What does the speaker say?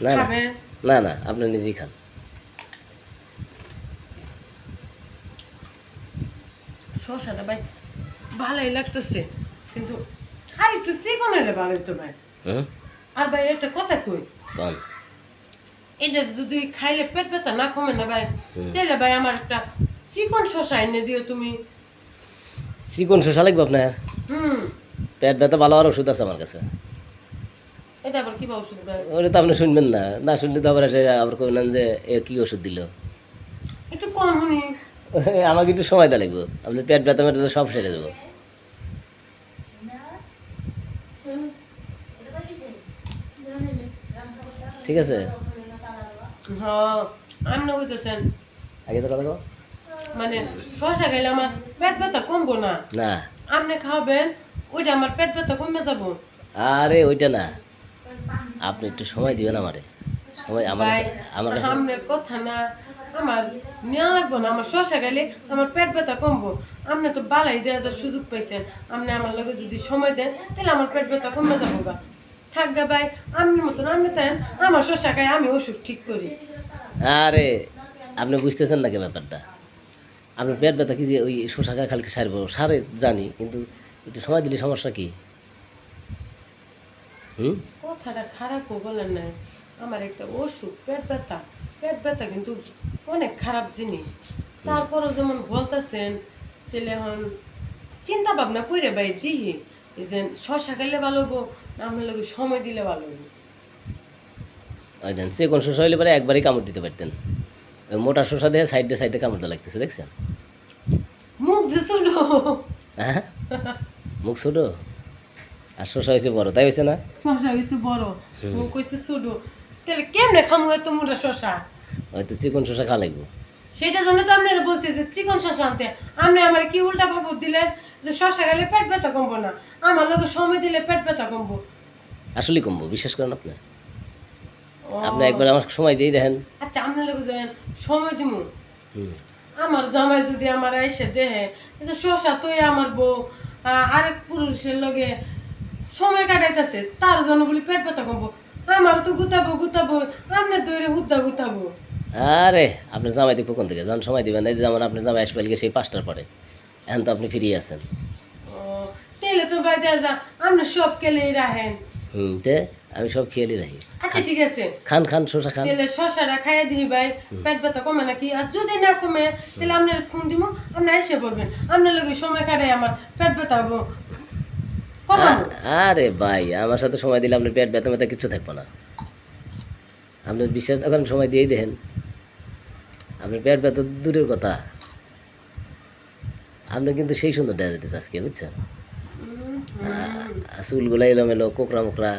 না না। না না আপনি নিজেই খান। শসাটা ভাই ভালোই লাগতেছে কিন্তু আর একটু চিকন হলে ভালো হতো ভাই। আর ভাই একটা কথা কই? কন এটা যদি খাইলে পেট ব্যথা না কমে না ভাই তাহলে ভাই আমার একটা চিকন শসা এনে দিও তুমি। চিকন শসা লাগবে আপনার? হুম। পেট ব্যথা ভালো আর ওষুধ আছে আমার কাছে। এটা আবার কি ওষুধ ওটা তো আপনি শুনবেন না। না শুনলে তো আবার এসে আবার যে এ কি ওষুধ দিল? একটু কম আমাকে একটু সময় লাগবে। আপনি পেট ব্যথা মেটে সব সেরে দেবো। ঠিক আছে? হ্যাঁ আগে তো কথা মানে শসা খাইলে আমার পেট ব্যথা কমবো না। না। আপনি খাবেন ওইটা আমার পেট ব্যথা কমে যাব। আরে ওইটা না। আপনি একটু সময় দিবেন আমারে। সময় আমার আমার কথা না আমার নেওয়া লাগবো না আমার শসা খাইলে আমার পেট ব্যথা কমবো। আপনি তো বালাই দেওয়া যাওয়ার সুযোগ পাইছেন। আপনি আমার লগে যদি সময় দেন তাহলে আমার পেট ব্যথা কমে যাব গা। থাকবে ভাই আপনি মতন আপনি তাই আমার শসা খাই আমি ওষুধ ঠিক করি। আরে আপনি বুঝতেছেন নাকি ব্যাপারটা? আপনার পেট ব্যথা কি যে ওই শোষা খায় খালকে সারবো? সারে জানি কিন্তু একটু সময় দিলে সমস্যা কি? কথাটা খারাপও বলেন না আমার একটা ওষুধ পেট ব্যথা। পেট ব্যথা কিন্তু অনেক খারাপ জিনিস। তারপরও যেমন বলতেছেন তাহলে এখন চিন্তা ভাবনা করে ভাই এই যে শশা খাইলে ভালো হব আমার লোক সময় দিলে ভালো হব সে কোন শোষা হইলে পরে একবারই কামড় দিতে পারতেন। মোটা শোষা দিয়ে সাইডে সাইডে কামড় দেওয়া লাগতেছে দেখছেন? মুখ যে ছোট। হ্যাঁ? মুখ ছোটো? আর শোষা হয়েছে বড় তাই হয়েছে না? শশা হয়েছে বড়। মুখ হয়েছে ছোট। তাহলে কেমনে খামু এত মোটা শশা? হয়তো চিকন শোষা খাওয়া লাগবে। সেটা জন্য তো আপনারা বলছে যে চিকন শশা আনতে। আপনি আমার কি উল্টা ভাবু দিলেন? যে শশা খেলে পেট ব্যথা কমবো না। আমার লোক সময় দিলে পেট ব্যথা কমবো। আসলেই কমবো বিশ্বাস করেন আপনি? ও, আপনি একবার আমার সময় দিয়ে দেখেন আচ্ছা আপনার লোক দেন সময় হুম। আমার জামাই যদি আমার এসে দেহে শশা তুই আমার বউ আরেক পুরুষের লগে সময় কাটাইতেছে তার জন্য বলি পেট ব্যথা কমবো। আমার তো গুতাবো গুতাবো আপনার দৈরে হুদ্দা গুতাবো। আরে আপনি জামাই দেখব কোন থেকে? যখন সময় দিবেন এই যেমন আপনি জামাই আসবে সেই পাঁচটার পরে। এখন তো আপনি ফিরিয়ে আছেন। ও তেলে তো যা আপনি সব কেলেই রাখেন। হুম তে আমি সব খেয়ালই রাখি। আচ্ছা ঠিক আছে। খান খান শোষা খান। তেলে শশাটা খাইয়ে দিই ভাই পেট ব্যথা কমে নাকি? আর যদি না কমে তাহলে আপনার ফোন দিব আপনি এসে পড়বেন আপনার লগে সময় কাটাই আমার পেট ব্যথা আরে ভাই আমার সাথে সময় দিলে আপনার পেট ব্যথা ব্যথা কিছু থাকব না। আপনি বিশ্বাস এখন সময় দিয়েই দেখেন আপনার পেট ব্যথা দূরের কথা। আপনি কিন্তু সেই সুন্দর দেখা যেতেছে আজকে বুঝছেন? চুলগুলো এলোমেলো কোকড়া মোকরা